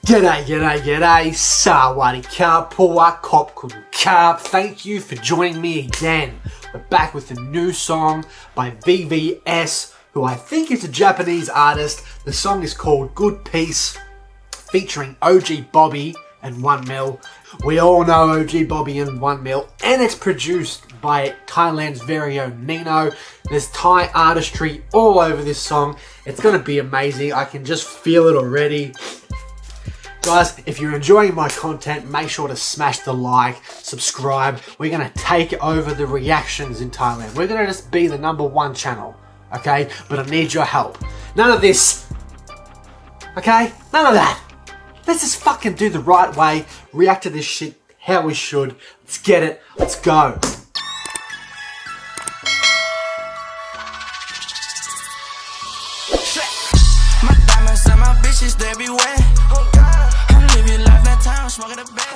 G'day, g'day, g'day, Sawari Kapua Kopkun Kap. Thank you for joining me again. We're back with a new song by VVS, who I think is a Japanese artist. The song is called Good Peace, featuring OG Bobby and One Mil. We all know OG Bobby and One Mil, and it's produced by Thailand's very own Nino. There's Thai artistry all over this song. It's gonna be amazing. I can just feel it already. Guys, if you're enjoying my content, make sure to smash the like, subscribe. We're gonna take over the reactions in Thailand. We're gonna just be the number one channel, okay? But I need your help. None of this, okay? None of that. Let's just fucking do the right way, react to this shit how we should. Let's get it, let's go.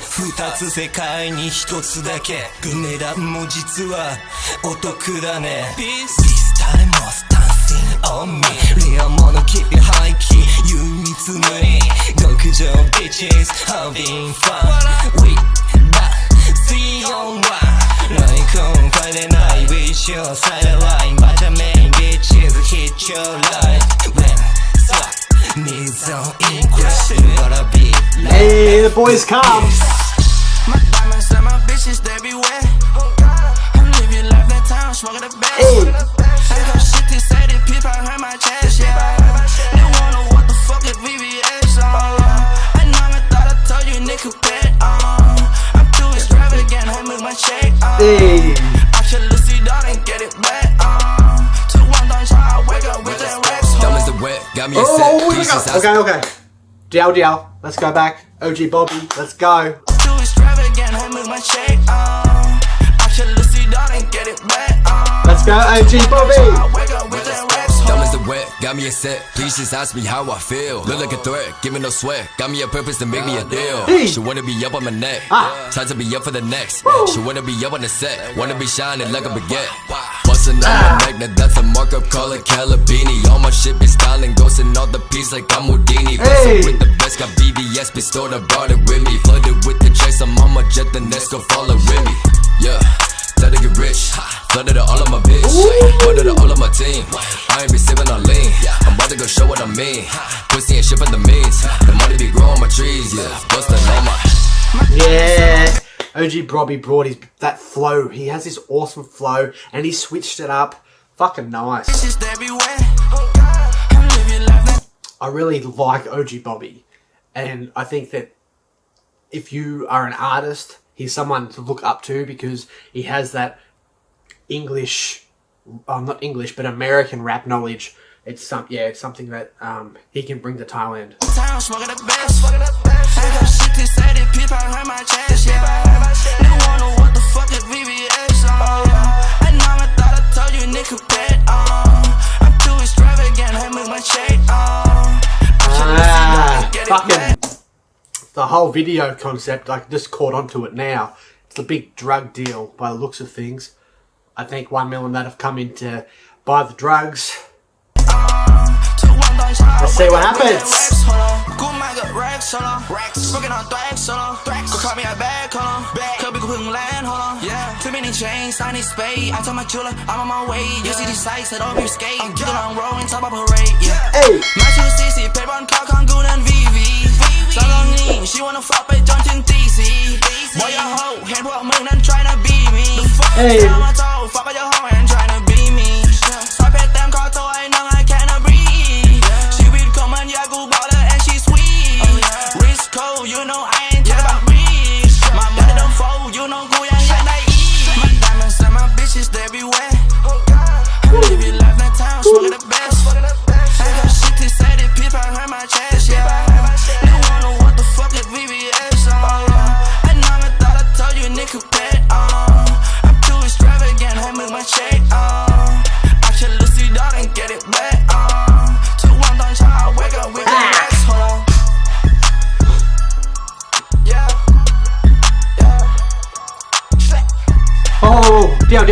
二つ世界に一つだけ値段も実はお得だね This time was dancing on me レアもの keep it high key 唯一無二極上 bitches having fun We the three on one ライコン変えれない Wish you sideline バチャメイン bitches hit your line Needs on English Gotta be Hey, the boys come. My diamonds and my bitches, they be wet. I'm living life that time, smoking the best. Hey. Set we pieces. got- okay, okay. Diao Diao, let's go back. OG Bobby, let's go. Too extravagant, I move my check, uh. I should Lucy dog and get it back, uh. Let's go, OG Bobby. Wet, got me a set. Please just ask me how I feel. Look like a threat, give me no sweat. Got me a purpose to make me a deal. She wanna be up on my neck. Ah. Time to be up for the next. She wanna be up on the set. Wanna be shining like a baguette. Bustin' on my neck, now that's a markup, call it Calabini. All my shit be styling, ghosting all the piece like I'm Houdini. Bustin' with the best, got BVS, pistol, I brought it with me. Flooded with the chase, I'm on my jet, the next go follow with me. Yeah. Time to get rich. Flooded all of my bitch. Flooded all of my team. I ain't be sipping on lean. I'm about to go show what I mean. Pussy and shit for the means. The money be growing my trees, yeah. Bustin' on my. Yeah. OG Bobby brought his that flow. He has this awesome flow, and he switched it up. Fucking nice. bitches that be wet. I'm living life that I really like OG Bobby, and I think that if you are an artist, he's someone to look up to because he has that English, not English, but American rap knowledge. It's some, yeah, it's something that um, he can bring to Thailand. time, the whole video concept, I just caught onto it now. It's a big drug deal by the looks of things. I think one million that have come in to buy the drugs. Let's see what happens. Hey. รบอลเข้าข้างกูนั่นวีวีสาวลองนี่ she wanna fuck ไปจนถึงตีสี่บอยอย่าโหเห็นพวกมึงนั้น try to be me Hey. เจ้ามาโต fuck ไปอย่าโห and try to be me สายเพชรเต็มคอตัวไอ้น้อง I cannot breathe ชีวิตของมันอยากกูบอกเลย and she sweet Rich cold you know I ain't talking about rich my money don't fold you know กูยังอยากได้อีก my diamonds and my bitches they be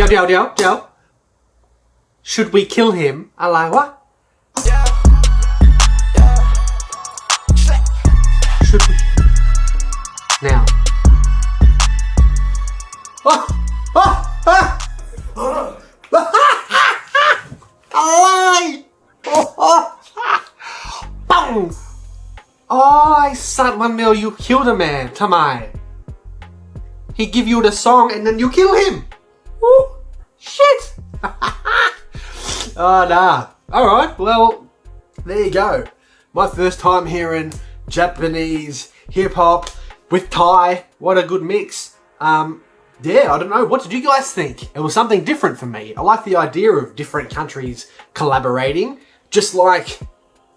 เดี๋ยวเดี๋ยวเดี๋ยวเดี๋ยว should we kill him อะไรวะ should we now อ้าวอ้าวอ้าวอะไรโอ้โหปังโอ้ยสัตว์มันเมล you killed a man ทำไม he give you the song and then you kill him Oh nah alright well there you go my first time hearing Japanese hip hop with Thai what a good mix um yeah, I don't know. What did you guys think? It was something different for me. I like the idea of different countries collaborating, just like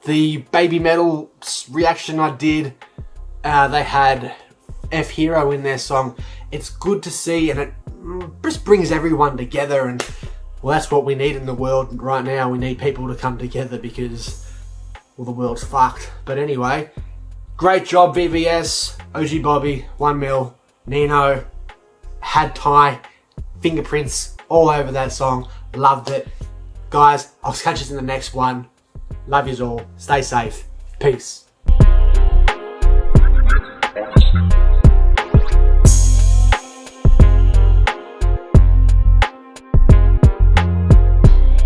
the baby metal reaction I did. Uh, they had F Hero in their song. It's good to see, and it mm, just brings everyone together. And well, that's what we need in the world right now. We need people to come together because well, the world's fucked. But anyway, great job, VVS, OG Bobby, One Mil, Nino had Thai fingerprints all over that song. Loved it. Guys, I'll catch you in the next one. Love yous all. Stay safe. Peace.